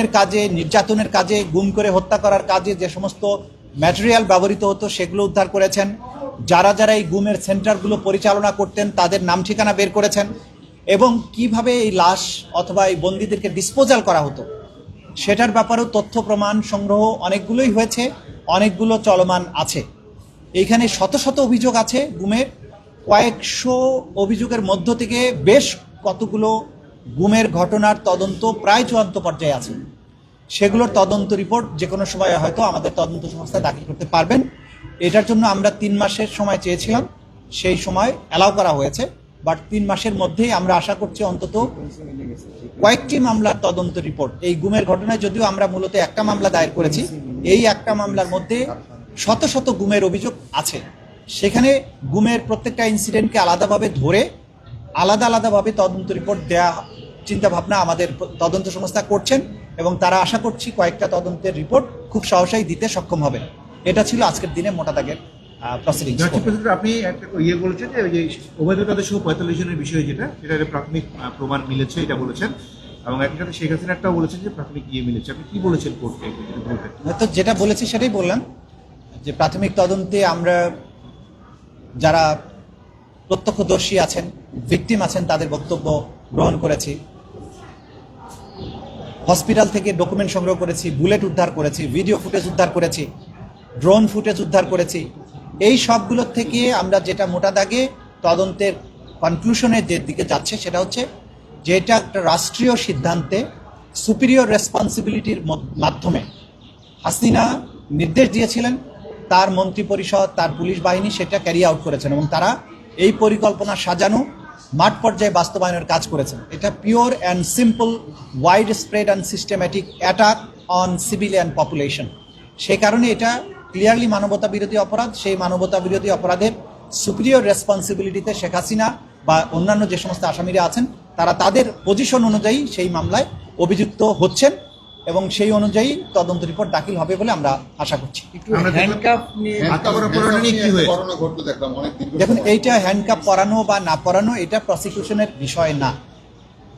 এর কাজে, নির্যাতনের কাজে, গুম করে হত্যা করার কাজে যে সমস্ত ম্যাটেরিয়াল ব্যবহৃত হতো, সেগুলো উদ্ধার করেছেন। যারা যারা এই গুমের সেন্টারগুলো পরিচালনা করতেন, তাদের নাম ঠিকানা বের করেছেন। এবং কীভাবে এই লাশ অথবা এই বন্দীদেরকে ডিসপোজাল করা হতো, সেটার ব্যাপারেও তথ্য, প্রমাণ, সংগ্রহ অনেকগুলোই হয়েছে, অনেকগুলো চলমান আছে। এইখানে শত শত অভিযোগ আছে গুমের। কয়েকশো অভিযোগের মধ্য থেকে বেশ কতগুলো গুমের ঘটনার তদন্ত প্রায় চূড়ান্ত পর্যায়ে আছে। সেগুলোর তদন্ত রিপোর্ট যে কোনো সময় হয়তো আমাদের তদন্ত সংস্থা দাখিল করতে পারবেন। এটার জন্য আমরা তিন মাসের সময় চেয়েছিলাম। সেই সময় অ্যালাউ করা হয়েছে। বাট তিন মাসের মধ্যেই আমরা আশা করছি অন্তত কয়েকটি মামলার তদন্ত রিপোর্ট। এই গুমের ঘটনায় যদিও আমরা মূলত একটা মামলা দায়ের করেছি, এই একটা মামলার মধ্যে শত শত গুমের অভিযোগ আছে। সেখানে গুমের প্রত্যেকটা ইনসিডেন্টকে আলাদাভাবে ধরে আলাদা আলাদাভাবে তদন্ত রিপোর্ট দেয়া চিন্তা ভাবনা আমাদের তদন্ত সংস্থা করছেন এবং তারা আশা করছি কয়েকটা তদন্তের রিপোর্ট খুব সহসাই দিতে সক্ষম হবে এটা ছিল আজকের দিনে মোটা দাগের প্রসিডিংস আপনি একটা ইয়ে বলেছেন যে ওবায়দুল কাদের সহ পঁয়তাল্লিশ জনের বিষয় যেটা সেটা প্রাথমিক প্রমাণ মিলেছে এটা বলেছেন। এবং একই সাথে শেখ হাসিনাটাও বলেছেন যে প্রাথমিক ইয়ে মিলেছে। আপনি কি বলেছেন কোর্টকে তো যেটা বলেছি সেটাই বললাম যে প্রাথমিক তদন্তে আমরা যারা প্রত্যক্ষদর্শী আছেন, ভিকটিম আছেন, তাদের বক্তব্য গ্রহণ করেছি। হসপিটাল থেকে ডকুমেন্ট সংগ্রহ করেছি, বুলেট উদ্ধার করেছি, ভিডিও ফুটেজ উদ্ধার করেছি, ড্রোন ফুটেজ উদ্ধার করেছি। এই সবগুলোর থেকে আমরা যেটা মোটা দাগে তদন্তের কনক্লুশনের যে দিকে যাচ্ছে সেটা হচ্ছে যে এটা একটা রাষ্ট্রীয় সিদ্ধান্তে সুপিরিয়র রেসপন্সিবিলিটির মাধ্যমে। হাসিনা নির্দেশ দিয়েছিলেন, তার মন্ত্রী পরিষদ তার পুলিশ বাহিনী সেটা ক্যারি আউট করেছেন এবং তারা এই পরিকল্পনা সাজানো মাঠ পর্যায়ে বাস্তবায়নের কাজ করেছেন। এটা pure and simple widespread and systematic attack on civilian population সেই কারণে এটা ক্লিয়ারলি মানবতা বিরোধী অপরাধ, সেই মানবতা বিরোধী অপরাধের সুপিরিয়র রেসপন্সিবিলিটিতে শেখ হাসিনা বা অন্যান্য যে সমস্ত আসামিরা আছেন, তারা তাদের পজিশন অনুযায়ী সেই মামলায় অভিযুক্ত হচ্ছেন। এবং সেই অনুযায়ী তদন্ত রিপোর্ট দাখিল হবে বলে আমরা আশা করছি। দেখুন। এইটা হ্যান্ডকাপ পরানো বা না পরানো এটা প্রসিকিউশনের বিষয় না।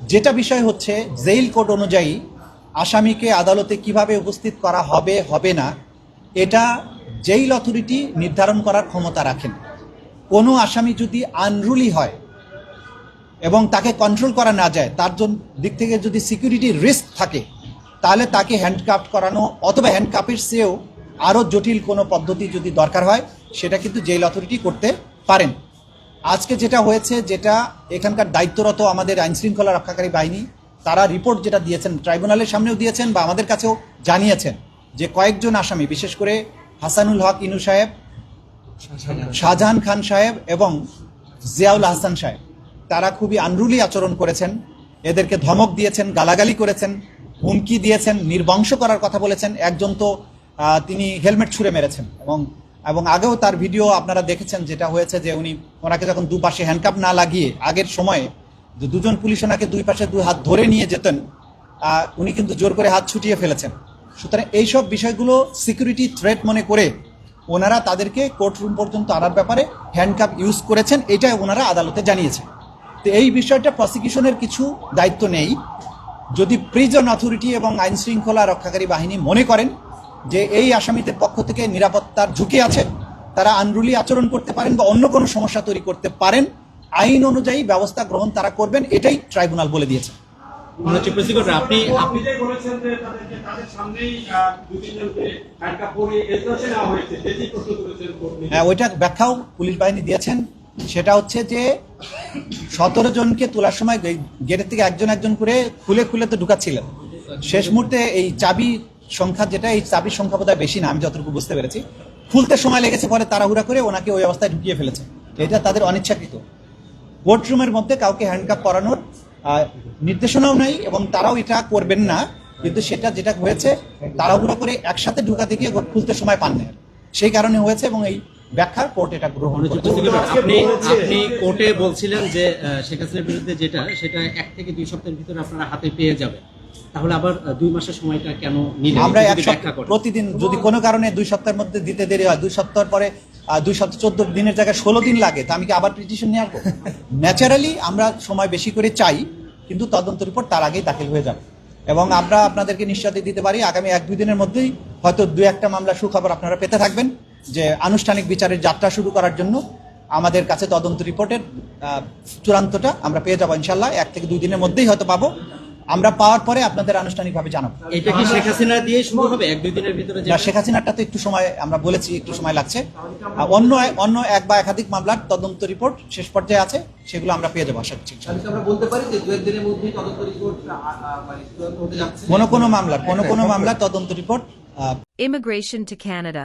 যেটা বিষয় হচ্ছে জেইল কোড অনুযায়ী আসামিকে আদালতে কীভাবে উপস্থিত করা হবে হবে না এটা জেইল অথরিটি নির্ধারণ করার ক্ষমতা রাখেন। কোনো আসামি যদি আনরুলি হয় এবং তাকে কন্ট্রোল করা না যায় তার জন্য দিক থেকে যদি সিকিউরিটি রিস্ক থাকে তাহলে তাকে হ্যান্ডকাপ করানো অথবা হ্যান্ডকাপের চেয়েও আরও জটিল কোনো পদ্ধতি যদি দরকার হয়, সেটা কিন্তু জেল অথরিটি করতে পারেন। আজকে যেটা হয়েছে, যেটা এখানকার দায়িত্বরত আমাদের আইনশৃঙ্খলা রক্ষাকারী বাহিনী, তারা রিপোর্ট যেটা দিয়েছেন ট্রাইব্যুনালের সামনেও দিয়েছেন বা আমাদের কাছেও জানিয়েছেন যে কয়েকজন আসামি, বিশেষ করে হাসানুল হক, ইনু সাহেব, শাহজাহান খান সাহেব এবং জিয়াউল হাসান সাহেব, তারা খুবই আনরুলি আচরণ করেছেন। এদেরকে ধমক দিয়েছেন, গালাগালি করেছেন। হুমকি দিয়েছেন, নির্বংশ করার কথা বলেছেন। একজন তো তিনি হেলমেট ছুঁড়ে মেরেছেন এবং এবং আগেও তার ভিডিও আপনারা দেখেছেন যেটা হয়েছে যে উনি ওনাকে যখন দুপাশে হ্যান্ডকাপ না লাগিয়ে আগের সময়ে যে দুজন পুলিশ ওনাকে দুই পাশে দুই হাত ধরে নিয়ে যেতেন উনি কিন্তু জোর করে হাত ছুটিয়ে ফেলেছেন। সুতরাং এইসব বিষয়গুলো সিকিউরিটি থ্রেট মনে করে ওনারা তাদেরকে কোর্ট রুম পর্যন্ত আনার ব্যাপারে হ্যান্ডকাপ ইউজ করেছেন এটা ওনারা আদালতে জানিয়েছেন। তো এই বিষয়টা প্রসিকিউশনের কিছু দায়িত্ব নেই। যদি প্রিজন অথরিটি এবং আইন শৃঙ্খলা রক্ষাকারী বাহিনী মনে করেন যে এই আসামিদের পক্ষ থেকে নিরাপত্তার ঝুঁকি আছে তারা আনরুলি আচরণ করতে পারেন বা অন্য কোনো সমস্যা তৈরি করতে পারেন আইন অনুযায়ী ব্যবস্থা গ্রহণ তারা করবেন এটাই ট্রাইব্যুনাল বলে দিয়েছে আপনি আপনি বলেছেন যে তাদের সামনেই হয়েছে। হ্যাঁ ওইটা ব্যাখ্যাও পুলিশ বাহিনী দিয়েছেন সেটা হচ্ছে যে সতেরো জনকে তোলার সময় গেটের থেকে একজন একজন করে খুলে খুলে তো ঢুকাচ্ছিলেন। শেষ মুহূর্তে এই চাবি সংখ্যা যেটা, এই চাবির সংখ্যা বোধহয় বেশি না, আমি যতটুকু বুঝতে পেরেছি। খুলতে সময় লেগেছে, পরে তাড়াহুড়া করে ওনাকে ওই অবস্থায় ঢুকিয়ে ফেলেছে। এটা তাদের অনিচ্ছাকৃত। কোর্টরুমের মধ্যে কাউকে হ্যান্ডকাপ করানোর নির্দেশনাও নেই এবং তারাও এটা করবেন না। কিন্তু সেটা যেটা হয়েছে, তাড়াহুড়ো করে একসাথে ঢুকাতে গিয়ে খুলতে সময় পান না সেই কারণে হয়েছে এবং এই ব্যাখ্যা কোর্ট এটা গ্রহণ আপনি আপনি কোর্টে বলছিলেন যে শেখ হাসিনার বিরুদ্ধে যেটা সেটা এক থেকে দুই সপ্তাহের ভিতরে আপনারা হাতে পেয়ে যাবেন। তাহলে আবার দুই মাসের সময়টা কেন নিলেন? আমরা এক সপ্তাহ প্রতিদিন যদি কোনো কারণে দুই সপ্তাহের মধ্যে দিতে দেরি হয় দুই সপ্তাহ পরে দুই সপ্তাহ চোদ্দ দিনের জায়গায় ষোলো দিন লাগে তা আমি কি আবার পিটিশন নিয়ে আসব? ন্যাচারালি আমরা সময় বেশি করে চাই কিন্তু তদন্ত রিপোর্ট তার আগেই দাখিল হয়ে যাবে। এবং আমরা আপনাদেরকে নিশ্চয়তা দিতে পারি আগামী এক দুই দিনের মধ্যেই হয়তো দু একটা মামলা সুখবর আপনারা পেতে থাকবেন। যে আনুষ্ঠানিক বিচারের যাত্রা শুরু করার জন্য আমাদের কাছে তদন্ত রিপোর্টের আহ, চূড়ান্তটা আমরা পেয়ে যাব ইনশাল্লাহ। এক থেকে দুই দিনের মধ্যেই হয়তো পাবো। আমরা পাওয়ার পরে আপনাদের আনুষ্ঠানিকভাবে জানাব। এটা কি শেখ হাসিনা দিয়ে শুরু হবে? এক দুই দিনের ভিতরে না শেখ হাসিনারটা তো একটু সময় আমরা বলেছি একটু সময় লাগছে। আর অন্য অন্য এক বা একাধিক মামলার তদন্ত রিপোর্ট শেষ পর্যায়ে আছে সেগুলো আমরা পেয়ে যাব আশা করছি আমরা বলতে পারি যে দু একদিনের মধ্যেই তদন্ত রিপোর্ট মানে চূড়ান্ত হতে যাচ্ছে? কোনো কোনো মামলার কোনো কোনো মামলার তদন্ত report Immigration to Canada.